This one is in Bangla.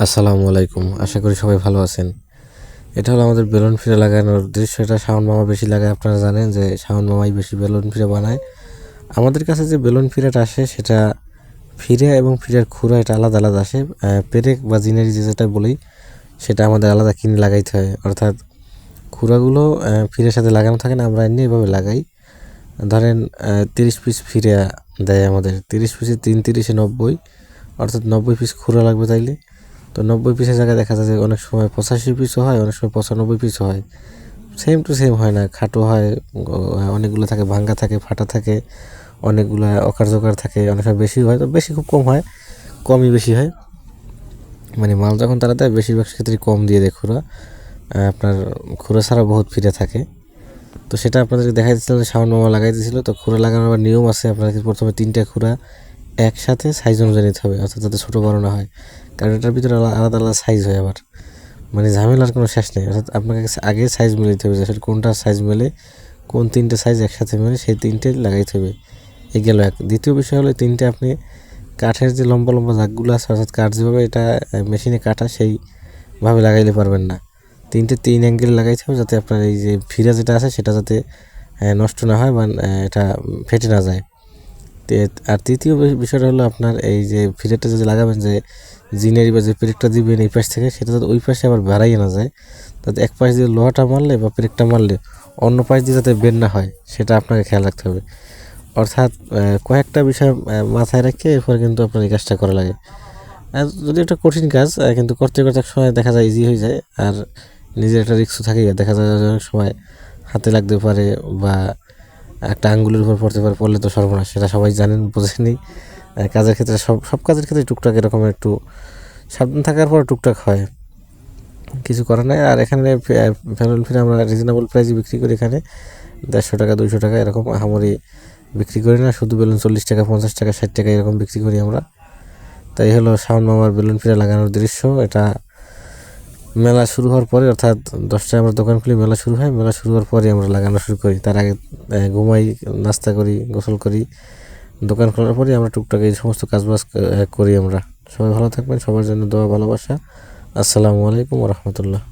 আসসালামু আলাইকুম। আশা করি সবাই ভালো আছেন। এটা হলো আমাদের বেলুন ফিরে লাগানোর দৃশ্য। এটা শাওন মামা বেশি লাগায়, আপনারা জানেন যে শাওন মামাই বেশি বেলুন ফিরে বানায়। আমাদের কাছে যে বেলুন ফিরেটা আসে, সেটা ফিরে এবং ফিরের খুঁড়া, এটা আলাদা আলাদা আসে। পেরেক বা জিনেরি যেটা বলি, সেটা আমাদের আলাদা কিনে লাগাইতে হয়। অর্থাৎ খুঁড়াগুলো ফিরের সাথে লাগানো থাকে না, আমরা এমনি এভাবে লাগাই। ধরেন তিরিশ পিস ফিরে দেয় আমাদের। তিরিশ পিসে তিন তিরিশে নব্বই, অর্থাৎ নব্বই পিস খুঁড়া লাগবে তাইলে। তো নব্বই পিসের জায়গায় দেখা যায় যে অনেক সময় পঁচাশি পিসও হয়, অনেক সময় পঁচানব্বই পিসও হয়। সেম টু সেম হয় না, খাটো হয় অনেকগুলো থাকে, ভাঙ্গা থাকে, ফাটা থাকে, অনেকগুলো অকার্যকর থাকে, অনেক সময় বেশি হয়, তো বেশি খুব কম হয়, কমই বেশি হয়। মানে মাল যখন তারা দেয়, বেশিরভাগ ক্ষেত্রে কম দিয়ে দেয় খুঁড়া আপনার খুঁড়া ছাড়া বহুত ফিরে থাকে। তো সেটা আপনাদেরকে দেখাই দিচ্ছিলাম যে শাওন মামা লাগাই দিয়েছিল, তো খুঁড়া লাগানোর নিয়ম আছে আপনাকে প্রথমে তিনটা খুঁড়া একসাথে সাইজ অনুযায়ী নিতে হবে, অর্থাৎ যাতে ছোটো বড় না হয়। কারণ এটার ভিতরে আলা- আলাদা আলাদা সাইজ হয় আবার। মানে ঝামেলার কোনো শেষ নেই। অর্থাৎ আপনাকে আগে সাইজ মিলে দিতে হবে, যে কোনটা সাইজ মেলে, কোন তিনটে সাইজ একসাথে মেলে, সেই তিনটে লাগাইতে হবে। এই গেল এক। দ্বিতীয় বিষয় হলো তিনটে আপনি কাঠের যে লম্বা লম্বা দাগগুলো আছে, অর্থাৎ কাঠ যেভাবে এটা মেশিনে কাটা, সেইভাবে লাগাইলে পারবেন না। তিনটে তিন অ্যাঙ্গেল লাগাইতে হবে, যাতে আপনার এই যে ফিরা যেটা আছে, সেটা যাতে নষ্ট না হয় বা এটা ফেটে না যায়। আর তৃতীয় বিষয়টা হলো আপনার এই যে ফিরেটটা যদি লাগাবেন যে জিনারি বা যে পেরেকটা দিবেন এই পাশ থেকে, সেটা যাতে ওই পাশে আবার বাড়াইয়ে না যায়, তাতে এক পাশ দিয়ে লোহাটা মারলে বা পেরেকটা মারলে অন্য পাশ দিয়ে যাতে বের না হয়, সেটা আপনাকে খেয়াল রাখতে হবে। অর্থাৎ কয়েকটা বিষয় মাথায় রেখে এরপর কিন্তু আপনার এই কাজটা করা লাগে। আর যদি একটা কঠিন কাজ কিন্তু করতে করতে এক সময় দেখা যায় ইজি হয়ে যায়, আর নিজের একটা রিস্কও থাকে দেখা যায় অনেক সময় হাতে লাগতে পারে বা একটা আঙ্গুলের উপর পড়তে পারে, পড়লে তো সর্বনাশ, সেটা সবাই জানেন, বোঝেনি। কাজের ক্ষেত্রে সব সব কাজের ক্ষেত্রে টুকটাক এরকম একটু সাবধান থাকার পর টুকটাক হয়। কিছু করার নাই, আর এখানে ফ্যানুল ফিরে আমরা রিজনেবল প্রাইসে বিক্রি করি এখানে। দেড়শো টাকা, দুইশো টাকা এরকম আহামরি বিক্রি করি না, শুধু বেলুন চল্লিশ টাকা, পঞ্চাশ টাকা, ষাট টাকা এরকম বিক্রি করি আমরা। তাই হলো শাওন মামার বেলুন ফিরে লাগানোর দৃশ্য, এটা মেলা শুরু হওয়ার পরে, অর্থাৎ দশটায় আমরা দোকান খুলি, মেলা শুরু হয়। মেলা শুরু হওয়ার পরে আমরা লাগানো শুরু করি। তার আগে ঘুমাই, নাস্তা করি, গোসল করি। দোকান খোলার পরে আমরা টুকটাক এই সমস্ত কাজবাজ করি আমরা। সবাই ভালো থাকবেন, সবার জন্য দোয়া, ভালোবাসা। আসসালামু আলাইকুম রহমতুল্লাহ।